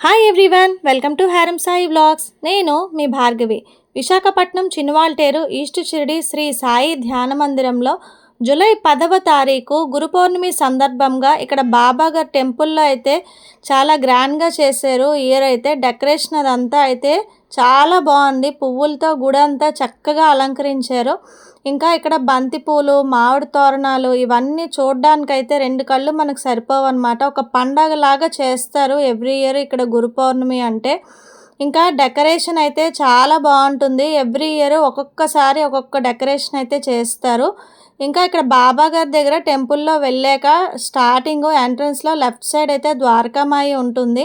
Hi everyone welcome to హ్యారమ్ Sai vlogs నేను మీ భార్గవి. విశాఖపట్నం చిన్నవాల్టేరు ఈస్ట్ షిరిడి శ్రీ సాయి ధ్యాన మందిరంలో జూలై పదవ తారీఖు గురు పౌర్ణమి సందర్భంగా ఇక్కడ బాబాగారి టెంపుల్లో అయితే చాలా గ్రాండ్గా చేశారు. ఇయర్ అయితే డెకరేషన్ అదంతా అయితే చాలా బాగుంది. పువ్వులతో గుడి అంతా చక్కగా అలంకరించారు. ఇంకా ఇక్కడ బంతి పూలు మామిడి తోరణాలు ఇవన్నీ చూడడానికైతే రెండు కళ్ళు మనకు సరిపోవు అనమాట ఒక పండగలాగా చేస్తారు ఎవ్రీ ఇయర్ ఇక్కడ గురు పౌర్ణమి అంటే. ఇంకా డెకరేషన్ అయితే చాలా బాగుంటుంది. ఎవ్రీ ఇయర్ ఒక్కొక్కసారి ఒక్కొక్క డెకరేషన్ అయితే చేస్తారు. ఇంకా ఇక్కడ బాబా గారి దగ్గర టెంపుల్లో వెళ్ళాక స్టార్టింగ్ ఎంట్రన్స్లో లెఫ్ట్ సైడ్ అయితే ద్వారకామాయి ఉంటుంది.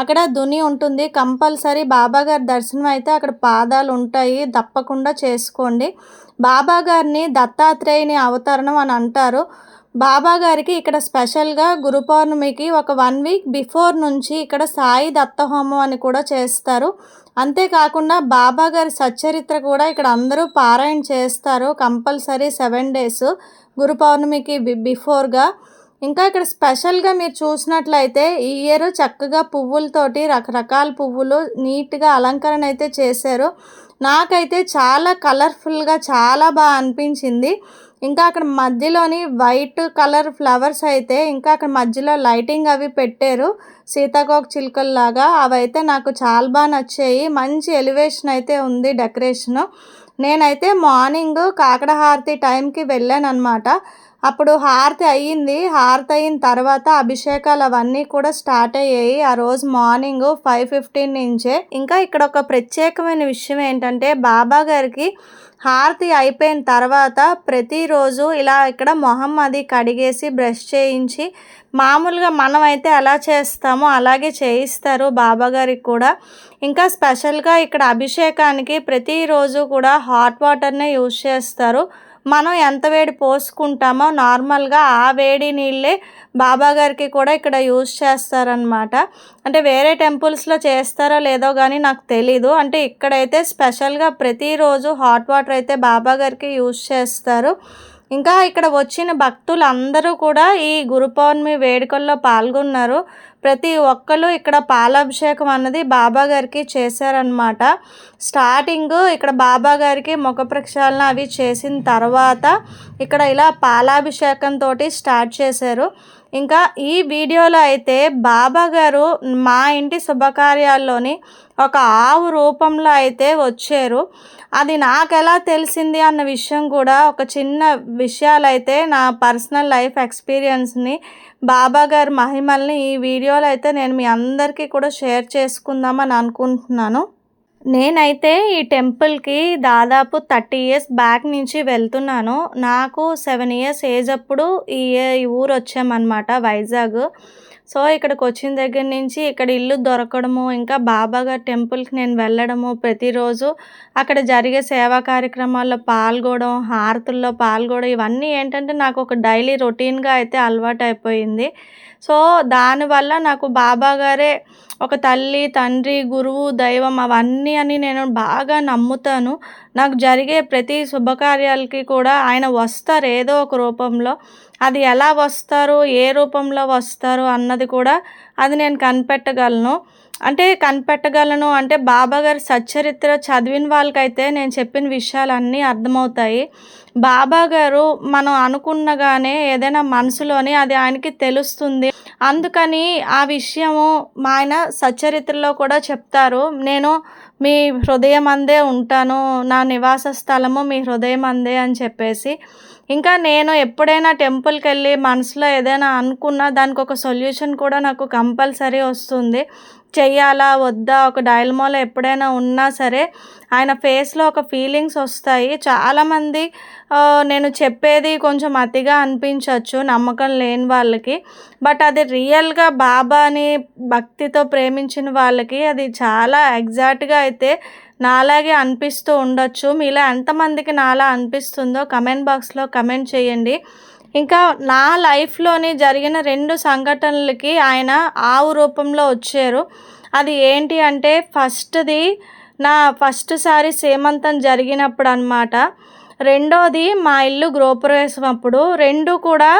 అక్కడ దుని ఉంటుంది. కంపల్సరీ బాబా గారి దర్శనం అయితే అక్కడ పాదాలు ఉంటాయి. తప్పకుండా చేసుకోండి. బాబా గారిని దత్తాత్రేయుని అవతరణం అని అంటారు. బాబాగారికి ఇక్కడ స్పెషల్గా గురు పౌర్ణమికి ఒక వన్ వీక్ బిఫోర్ నుంచి ఇక్కడ సాయి దత్తహోమం అని కూడా చేస్తారు. అంతేకాకుండా బాబా గారి సచ్చరిత్ర కూడా ఇక్కడ అందరూ పారాయణ చేస్తారు. కంపల్సరీ సెవెన్ డేస్ గురు పౌర్ణమికి బి బిఫోర్గా. ఇంకా ఇక్కడ స్పెషల్గా మీరు చూసినట్లయితే ఈ ఇయర్ చక్కగా పువ్వులతోటి రకరకాల పువ్వులు నీట్గా అలంకరణ అయితే చేశారు. నాకైతే చాలా కలర్ఫుల్గా చాలా బాగా అనిపించింది. ఇంకా అక్కడ మధ్యలోని వైట్ కలర్ ఫ్లవర్స్ అయితే ఇంకా అక్కడ మధ్యలో లైటింగ్ అవి పెట్టారు. సీతాకోక చిలుకల్లాగా అవైతే నాకు చాలా బాగా నచ్చాయి. మంచి ఎలివేషన్ అయితే ఉంది డెకరేషను. నేనైతే మార్నింగ్ కాకడహారతి టైంకి వెళ్ళాను అనమాట అప్పుడు హారతి అయ్యింది. హారతి అయిన తర్వాత అభిషేకాలు అవన్నీ కూడా స్టార్ట్ అయ్యాయి. ఆ రోజు మార్నింగ్ ఫైవ్ ఫిఫ్టీన్ నుంచే. ఇంకా ఇక్కడ ఒక ప్రత్యేకమైన విషయం ఏంటంటే బాబా గారికి హారతి అయిపోయిన తర్వాత ప్రతిరోజు ఇలా ఇక్కడ మొహం అది కడిగేసి బ్రష్ చేయించి మామూలుగా మనం అయితే ఎలా చేస్తామో అలాగే చేయిస్తారు బాబా గారికి కూడా. ఇంకా స్పెషల్గా ఇక్కడ అభిషేకానికి ప్రతిరోజు కూడా హాట్ వాటర్నే యూజ్ చేస్తారు. మనం ఎంత వేడి పోసుకుంటామో నార్మల్గా ఆ వేడి నీళ్ళే బాబా గారికి కూడా ఇక్కడ యూజ్ చేస్తారనమాట అంటే వేరే టెంపుల్స్లో చేస్తారో లేదో కానీ నాకు తెలీదు. అంటే ఇక్కడైతే స్పెషల్గా ప్రతిరోజు హాట్ వాటర్ అయితే బాబా గారికి యూజ్ చేస్తారు. ఇంకా ఇక్కడ వచ్చిన భక్తులు అందరూ కూడా ఈ గురు పౌర్ణమి వేడుకల్లో పాల్గొన్నారు. ప్రతి ఒక్కరు ఇక్కడ పాలాభిషేకం అన్నది బాబా గారికి చేశారనమాట స్టార్టింగ్ ఇక్కడ బాబా గారికి ముఖ ప్రక్షాళన అవి చేసిన తర్వాత ఇక్కడ ఇలా పాలాభిషేకంతో స్టార్ట్ చేశారు. ఇంకా ఈ వీడియోలో అయితే బాబా గారు మా ఇంటి శుభకార్యాల్లోని ఒక ఆవు రూపంలో అయితే వచ్చారు. అది నాకు ఎలా తెలిసింది అన్న విషయం కూడా ఒక చిన్న విషయాలు అయితే నా పర్సనల్ లైఫ్ ఎక్స్పీరియన్స్ని బాబా గారి మహిమల్ని ఈ వీడియోలో అయితే నేను మీ అందరికీ కూడా షేర్ చేసుకుందామని అనుకుంటున్నాను. నేనైతే ఈ టెంపుల్కి దాదాపు థర్టీ ఇయర్స్ బ్యాక్ నుంచి వెళ్తున్నాను. నాకు సెవెన్ ఇయర్స్ ఏజ్ అప్పుడు ఈ ఈ ఊరు వచ్చామన్నమాట వైజాగ్. సో ఇక్కడికి వచ్చిన దగ్గర నుంచి ఇక్కడ ఇల్లు దొరకడము ఇంకా బాబాగారి టెంపుల్కి నేను వెళ్ళడము ప్రతిరోజు. అక్కడ జరిగే సేవా కార్యక్రమాల్లో పాల్గొనడం హారతుల్లో పాల్గొనడం ఇవన్నీ ఏంటంటే నాకు ఒక డైలీ రొటీన్గా అయితే అలవాటు అయిపోయింది సో దానివల్ల నాకు బాబా గారే ఒక తల్లి తండ్రి గురువు దైవం అవన్నీ అని నేను బాగా నమ్ముతాను. నాకు జరిగే ప్రతి శుభకార్యాలకి కూడా ఆయన వస్తారు ఏదో ఒక రూపంలో. అది ఎలా వస్తారు ఏ రూపంలో వస్తారు అన్నది కూడా అది నేను కనిపెట్టగలను. అంటే కనిపెట్టగలను. అంటే బాబా గారి సచ్చరిత్ర చదివిన వాళ్ళకైతే నేను చెప్పిన విషయాలన్నీ అర్థమవుతాయి. బాబా గారు మనం అనుకున్నగానే ఏదైనా మనసులోని అది ఆయనకి తెలుస్తుంది. అందుకని ఆ విషయము మా ఆయన సచ్చరిత్రలో కూడా చెప్తారు. నేను మీ హృదయం అందే ఉంటాను. నా నివాస స్థలము మీ హృదయం అందే అని చెప్పేసి. ఇంకా నేను ఎప్పుడైనా టెంపుల్కి వెళ్ళి మనసులో ఏదైనా అనుకున్నా దానికి ఒక సొల్యూషన్ కూడా నాకు కంపల్సరీ వస్తుంది. చెయ్యాలా వద్దా? ఒక డైల్మాలో ఎప్పుడైనా ఉన్నా సరే ఆయన ఫేస్లో ఒక ఫీలింగ్స్ వస్తాయి. చాలామంది నేను చెప్పేది కొంచెం అతిగా అనిపించవచ్చు నమ్మకం లేని వాళ్ళకి. బట్ అది రియల్గా బాబాని భక్తితో ప్రేమించిన వాళ్ళకి అది చాలా ఎగ్జాక్ట్గా అయితే నాలాగే అనిపిస్తూ ఉండొచ్చు. మీలో ఎంతమందికి నాలా అనిపిస్తుందో కమెంట్ బాక్స్లో కమెంట్ చేయండి. ఇంకా నా లైఫ్లోని జరిగిన రెండు సంఘటనలకి ఆయన ఆవు రూపంలో వచ్చారు. అది ఏంటి అంటే ఫస్ట్ది నా ఫస్ట్ సారి సేమంతం జరిగినప్పుడు అనమాట రెండోది మా ఇల్లు గృహప్రవేశం అప్పుడు. రెండు కూడా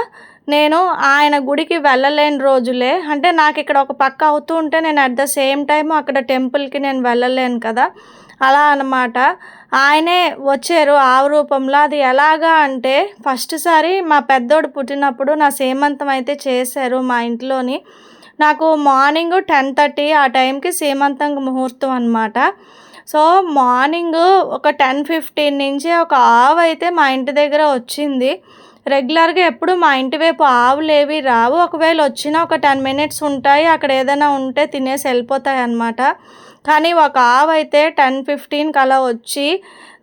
నేను ఆయన గుడికి వెళ్ళలేని రోజులే. అంటే నాకు ఇక్కడ ఒక పక్క అవుతూ ఉంటే నేను అట్ ద సేమ్ టైం అక్కడ టెంపుల్కి నేను వెళ్ళలేను కదా. అలా అనమాట ఆయనే వచ్చారు ఆవు రూపంలో. అది ఎలాగా అంటే ఫస్ట్ సారి మా పెద్దోడు పుట్టినప్పుడు నా సేమంతం అయితే చేశారు మా ఇంట్లోని. నాకు మార్నింగ్ టెన్ థర్టీ ఆ టైంకి సీమంతం ముహూర్తం అనమాట సో మార్నింగ్ ఒక టెన్ ఫిఫ్టీన్ నుంచి ఒక ఆవు అయితే మా ఇంటి దగ్గర వచ్చింది. రెగ్యులర్గా ఎప్పుడు మా ఇంటి వైపు ఆవులు ఏవి రావు. ఒకవేళ వచ్చినా ఒక టెన్ మినిట్స్ ఉంటాయి. అక్కడ ఏదైనా ఉంటే తినేసి వెళ్ళిపోతాయి అన్నమాట. కానీ ఒక ఆవు అయితే టెన్ ఫిఫ్టీన్కి అలా వచ్చి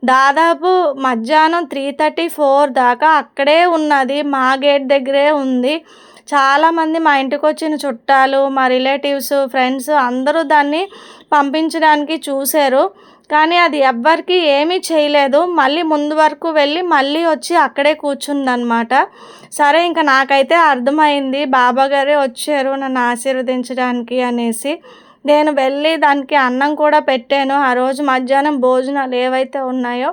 దాదాపు మధ్యాహ్నం త్రీ థర్టీ ఫోర్ దాకా అక్కడే ఉన్నది మా గేట్ దగ్గరే ఉంది. చాలామంది మా ఇంటికి వచ్చిన చుట్టాలు మా రిలేటివ్స్ ఫ్రెండ్స్ అందరూ దాన్ని పంపించడానికి చూశారు. కానీ అది ఎవ్వరికి ఏమీ చేయలేదు. మళ్ళీ ముందు వరకు వెళ్ళి మళ్ళీ వచ్చి అక్కడే కూర్చుందనమాట సరే ఇంకా నాకైతే అర్థమైంది. బాబాగారే వచ్చారు నన్ను ఆశీర్వదించడానికి అనేసి. నేను వెళ్ళి దానికి అన్నం కూడా పెట్టాను. ఆ రోజు మధ్యాహ్నం భోజనాలు ఏవైతే ఉన్నాయో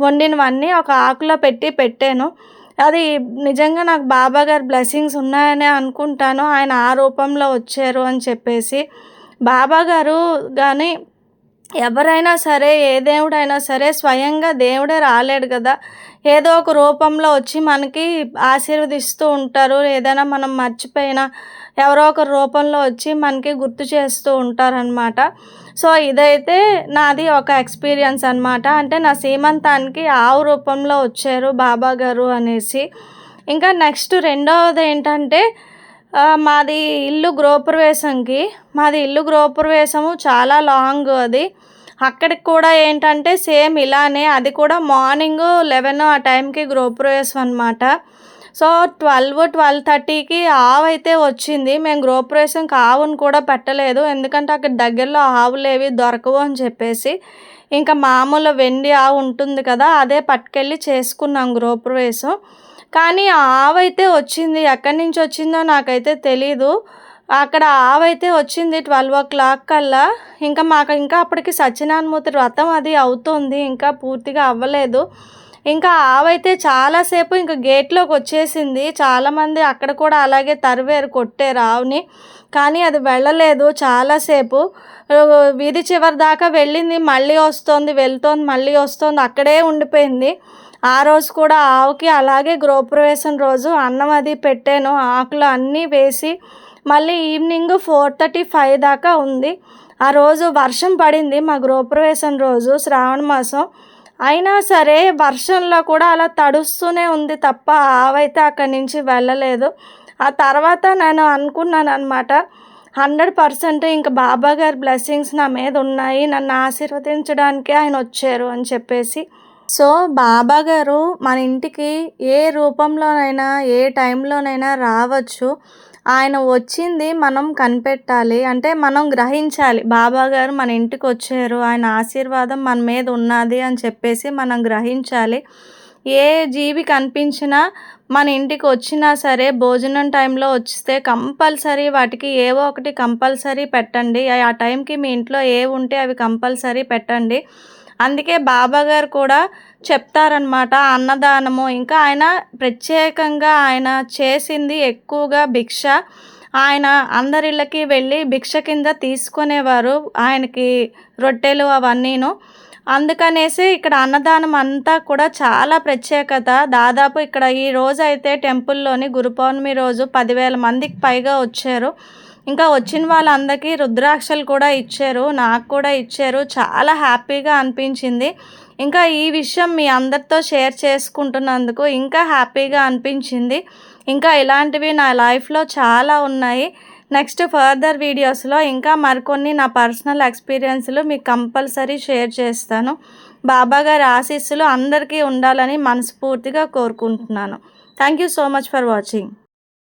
వండినవన్నీ ఒక ఆకులో పెట్టి పెట్టాను. అది నిజంగా నాకు బాబా గారి బ్లెస్సింగ్స్ ఉన్నాయని అనుకుంటాను. ఆయన ఆ రూపంలో వచ్చారు అని చెప్పేసి. బాబా గారు కానీ ఎవరైనా సరే ఏ దేవుడైనా సరే స్వయంగా దేవుడే రాలేడు కదా. ఏదో ఒక రూపంలో వచ్చి మనకి ఆశీర్వదిస్తూ ఉంటారు. ఏదైనా మనం మర్చిపోయినా ఎవరో ఒక రూపంలో వచ్చి మనకి గుర్తు చేస్తూ ఉంటారనమాట సో ఇదైతే నాది ఒక ఎక్స్పీరియన్స్ అనమాట అంటే నా సీమంతానికి ఆవు రూపంలో వచ్చారు బాబా గారు అనేసి. ఇంకా నెక్స్ట్ రెండవది ఏంటంటే మాది ఇల్లు గృహప్రవేశంకి. మాది ఇల్లు గృహప్రవేశము చాలా లాంగ్ అది. అక్కడికి కూడా ఏంటంటే సేమ్ ఇలానే అది కూడా మార్నింగ్ లెవెన్ ఆ టైంకి గృహప్రవేశం అనమాట సో ట్వెల్వ్ ట్వెల్వ్ థర్టీకి ఆవు అయితే వచ్చింది. మేము గృహప్రవేశంకి ఆవును కూడా పెట్టలేదు. ఎందుకంటే అక్కడ దగ్గరలో ఆవులు ఏవి దొరకవు అని చెప్పేసి. ఇంకా మామూలు వెండి ఆవు ఉంటుంది కదా అదే పట్టుకెళ్ళి చేసుకున్నాం గృహప్రవేశం కానీ ఆవు అయితే వచ్చింది. ఎక్కడి నుంచి వచ్చిందో నాకైతే తెలీదు. అక్కడ ఆవైతే వచ్చింది ట్వెల్వ్ ఓ క్లాక్ కల్లా. ఇంకా మాకు ఇంకా అప్పటికి సత్యనారాయణమూర్తి వ్రతం అది అవుతుంది. ఇంకా పూర్తిగా అవ్వలేదు. ఇంకా ఆవైతే చాలాసేపు ఇంకా గేట్లోకి వచ్చేసింది. చాలామంది అక్కడ కూడా అలాగే తరివేరు కొట్టారు ఆవుని. కానీ అది వెళ్ళలేదు చాలాసేపు వీధి చివరి దాకా వెళ్ళింది మళ్ళీ వస్తుంది వెళ్తోంది మళ్ళీ వస్తుంది అక్కడే ఉండిపోయింది. ఆ రోజు కూడా ఆవుకి అలాగే గృహప్రవేశం రోజు. అన్నం అది పెట్టాను ఆకులు అన్నీ వేసి. మళ్ళీ ఈవినింగ్ ఫోర్ థర్టీ ఫైవ్ దాకా ఉంది. ఆ రోజు వర్షం పడింది మా గృహప్రవేశం రోజు శ్రావణ మాసం. అయినా సరే వర్షంలో కూడా అలా తడుస్తూనే ఉంది తప్ప ఆవైతే అక్కడి నుంచి వెళ్ళలేదు. ఆ తర్వాత నేను అనుకున్నాను అనమాట హండ్రెడ్ పర్సెంట్ ఇంకా బాబా గారి బ్లెస్సింగ్స్ నా మీద ఉన్నాయి నన్ను ఆశీర్వదించడానికి ఆయన వచ్చారు అని చెప్పేసి. సో బాబా గారు మన ఇంటికి ఏ రూపంలోనైనా ఏ టైంలోనైనా రావచ్చు. ఆయన వచ్చింది మనం కనిపెట్టాలి. అంటే మనం గ్రహించాలి. బాబా గారు మన ఇంటికి వచ్చారు. ఆయన ఆశీర్వాదం మన మీద ఉన్నది అని చెప్పేసి మనం గ్రహించాలి. ఏ జీవి కనిపించినా మన ఇంటికి వచ్చినా సరే భోజనం టైంలో వస్తే కంపల్సరీ వాటికి ఏవో ఒకటి కంపల్సరీ పెట్టండి. ఆ టైంకి మీ ఇంట్లో ఏ ఉంటే అవి కంపల్సరీ పెట్టండి. అందుకే బాబా గారు కూడా చెప్తారనమాట అన్నదానము. ఇంకా ఆయన ప్రత్యేకంగా ఆయన చేసింది ఎక్కువగా భిక్ష. ఆయన అందరిళ్ళకి వెళ్ళి భిక్ష కింద తీసుకునేవారు ఆయనకి రొట్టెలు అవన్నీను. అందుకనేసి ఇక్కడ అన్నదానం అంతా కూడా చాలా ప్రత్యేకత. దాదాపు ఇక్కడ ఈ రోజు అయితే టెంపుల్లోని గురు పౌర్ణమి రోజు పదివేల మందికి పైగా వచ్చారు. ఇంకా వచ్చిన వాళ్ళందరికీ రుద్రాక్షలు కూడా ఇచ్చారు నాకు కూడా ఇచ్చారు. చాలా హ్యాపీగా అనిపించింది. ఇంకా ఈ విషయం మీ అందరితో షేర్ చేసుకుంటున్నందుకు ఇంకా హ్యాపీగా అనిపించింది. ఇంకా ఇలాంటివి నా లైఫ్లో చాలా ఉన్నాయి. నెక్స్ట్ ఫర్దర్ వీడియోస్లో ఇంకా మరికొన్ని నా పర్సనల్ ఎక్స్పీరియన్స్లు మీకు కంపల్సరీ షేర్ చేస్తాను. బాబా గారి ఆశీస్సులు అందరికీ ఉండాలని మనస్ఫూర్తిగా కోరుకుంటున్నాను. Thank you so much for watching.